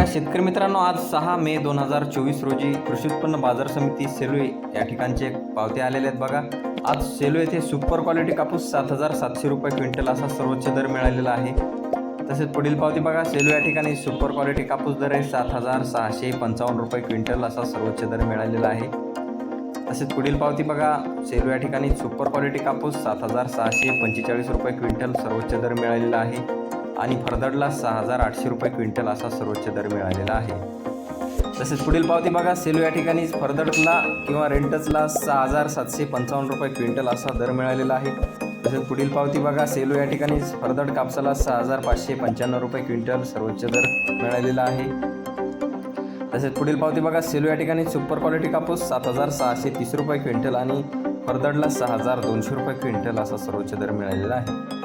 नमस्कार शेतकरी मित्रांनो आज सहा मे दोन हजार चोवीस रोजी कृषी उत्पन्न बाजार समिती सेलू या ठिकाणचे पावते आलेले आहेत बघा. आज सेलू येथे सुपर क्वालिटी कापूस सात हजार सातशे रुपये क्विंटल असा सर्वोच्च दर मिळालेला आहे. तसेच पुढील पावती बघा सेलू या ठिकाणी सुपर क्वालिटी कापूस दर आहे सात हजार सहाशे पंचावन्न रुपये क्विंटल असा सर्वोच्च दर मिळालेला आहे. तसेच पुढील पावती बघा सेलू या ठिकाणी सुपर क्वालिटी कापूस सात हजार सहाशे पंचेचाळीस रुपये क्विंटल सर्वोच्च दर मिळालेला आहे. आणि फरदडला सहा हजार आठशे रुपये क्विंटल असा सर्वोच्च दर मिळालेला आहे. तसेच पुढील पावती बघा सेलू या ठिकाणी फरदडला किंवा रेंटचला सहा हजार सातशे पंचावन्न रुपये क्विंटल असा दर मिळालेला आहे. तसेच पुढील पावती बघा सेलू या ठिकाणी फरदड कापसाला सहा हजार पाचशे पंच्याण्णव रुपये क्विंटल सर्वोच्च दर मिळालेला आहे. तसेच पुढील पावती बघा सेलू या ठिकाणी सुपर क्वालिटी कापूस सात हजार सहाशे तीस रुपये क्विंटल आणि फरदडला सहा हजार दोनशे रुपये क्विंटल असा सर्वोच्च दर मिळालेला आहे.